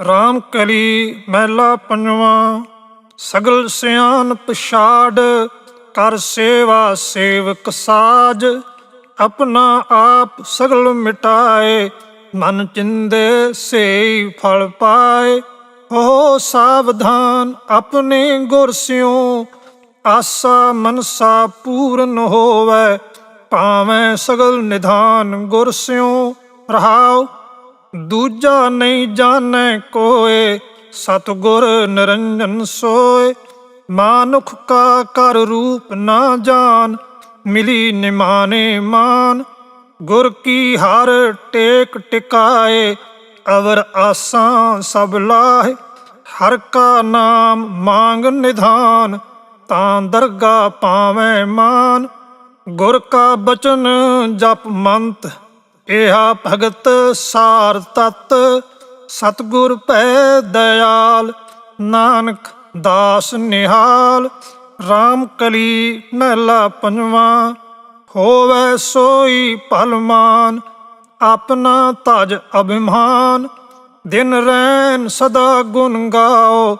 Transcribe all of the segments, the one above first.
RAM ਕਲੀ ਮਹਿਲਾ ਪੰਜਵਾਂ, ਸਗਲ ਸਿਆਨ ਪਛਾੜ ਕਰ ਸੇਵਾ ਸੇਵਕ ਸਾਜ, ਆਪਣਾ ਆਪ ਸਗਲ ਮਿਟਾਏ, ਮਨ ਚਿੰਦੇ ਸੇਈ ਫਲ ਪਾਏ। ਹੋ ਸਾਵਧਾਨ ਆਪਣੇ ਗੁਰ ਸਿਉ, ਆਸਾ ਮਨਸਾ ਪੂਰਨ ਹੋਵੇ, ਭਾਵੇਂ ਸਗਲ ਨਿਧਾਨ ਗੁਰ ਸਿਉ। ਰਹਾਉ ਦੂਜਾ ਨਹੀਂ ਜਾਣੈ ਕੋਏ, ਸਤਗੁਰ ਨਿਰੰਜਨ ਸੋਏ। ਮਾਨੁਖ ਕਾ ਕਰ ਰੂਪ ਨਾ ਜਾਣ ਮਿਲੀ ਨਿਮਾਨੇ ਮਾਨ। ਗੁਰ ਕੀ ਹਰ ਟੇਕ ਟਿਕਾਏ, ਅਵਰ ਆਸਾਂ ਸਭ ਲਾਹੇ। ਹਰ ਕਾ ਨਾਮ ਮੰਗ ਨਿਧਾਨ, ਤਾਂ ਦਰਗਾ ਪਾਵੇਂ ਮਾਨ। ਗੁਰ ਕਾ ਬਚਨ ਜਪ ਮੰਤ ਇਹਾ ਭਗਤ ਸਾਰ ਤਤ, ਸਤਗੁਰ ਪੈ ਦਇਆਲ, ਨਾਨਕ ਦਾਸ ਨਿਹਾਲ RAM ਕਲੀ ਮਹਿਲਾ ਪੰਜਵਾਂ, ਹੋਵੇ ਸੋਈ ਭਲਮਾਨ ਆਪਣਾ ਤਜ ਅਭਿਮਾਨ, ਦਿਨ ਰੈਨ ਸਦਾ ਗੁਣ ਗਾਓ,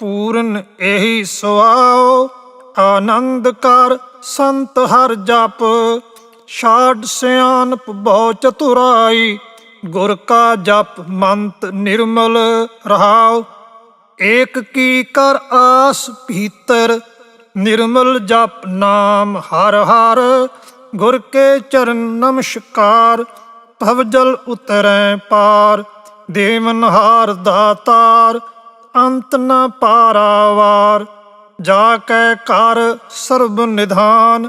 ਪੂਰਨ ਇਹੀ ਸੁਆਓ, ਆਨੰਦ ਕਰ ਸੰਤ ਹਰ ਜਪ ਛਾੜ ਸਿਆਨਪ ਬਹੁ ਚਤੁਰਾਈ, ਗੁਰ ਕਾ ਜਪ ਮੰਤ ਨਿਰਮਲ ਰਹਾਉ। ਏਕ ਕੀ ਕਰ ਆਸ ਭੀਤਰ, ਨਿਰਮਲ ਜਪ ਨਾਮ ਹਰ ਹਰ। ਗੁਰ ਕੇ ਚਰਨ ਨਮਸਕਾਰ, ਭਵ ਜਲ ਉਤਰੈ ਪਾਰ। ਦੇਵਨਹਾਰ ਦਾਤਾਰ, ਅੰਤ ਨ ਪਾਰਾਵਾਰ। ਜਾ ਕੈ ਕਰ ਸਰਬ ਨਿਧਾਨ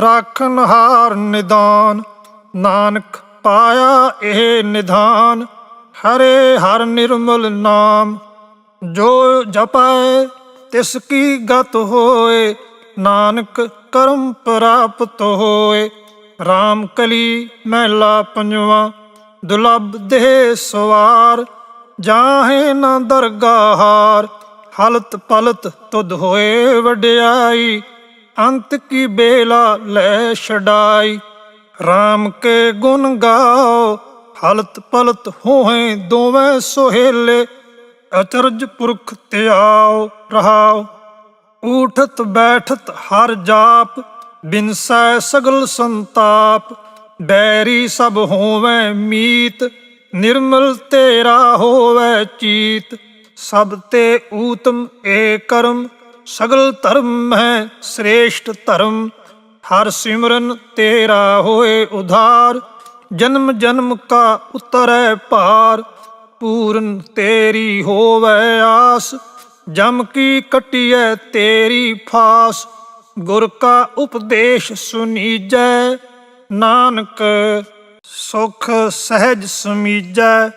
ਰਾਖਨ ਹਾਰ ਨਿਦਾਨ, ਨਾਨਕ ਪਾਇਆ ਇਹ ਨਿਧਾਨ, ਹਰੇ ਹਰ ਨਿਰਮਲ ਨਾਮ। ਜੋ ਜਪੈ, ਤਿਸ ਕੀ ਗਤ ਹੋਏ, ਨਾਨਕ ਕਰਮ ਪ੍ਰਾਪਤ ਹੋਏ। RAM ਕਲੀ ਮਹਿਲਾ ਪੰਜਵਾ ਦੁਲਬ ਦੇ ਸਵਾਰ, ਜਾਹੇ ਨਾ ਦਰਗਾਹਾਰ ਹਲਤ ਪਲਤ ਤੁਧ ਹੋਏ ਵਡਿਆਈ ਅੰਤ ਕੀ ਬੇਲਾ ਲੈ ਛਡਾਈ? RAM ਕੇ ਗੁਣ ਗਾਓ, ਹਲਤ ਪਲਤ ਹੋਏ ਦੋਵੇਂ ਸੋਹੇਲੇ, ਅਚਰਜ ਪੁਰਖ ਧਿਆਓ ਰਹਾਓ ਊਠਤ ਬੈਠਤ ਹਰ ਜਾਪ ਬਿਨਸੈ ਸਗਲ ਸੰਤਾਪ। ਬੈਰੀ ਸਭ ਹੋਵੇ ਮੀਤ, ਨਿਰਮਲ ਤੇਰਾ ਹੋਵੇ ਚੀਤ। ਸਭ ਤੇ ਊਤਮ ਏ ਕਰਮ ਸਗਲ ਧਰਮ ਹੈ ਸ੍ਰੇਸ਼ਟ ਧਰਮ, ਹਰ ਸਿਮਰਨ ਤੇਰਾ ਹੋਏ ਉਧਾਰ। ਜਨਮ ਜਨਮ ਕਾ ਉਤਰੈ ਭਾਰ, ਪੂਰਨ ਤੇਰੀ ਹੋਵੇ ਆਸ। ਜਮ ਕੀ ਕਟਿਐ ਤੇਰੀ ਫਾਸ, ਗੁਰ ਕਾ ਉਪਦੇਸ਼ ਸੁਨੀਜੈ। ਨਾਨਕ ਸੁਖ ਸਹਿਜ ਸਮੀਜੈ।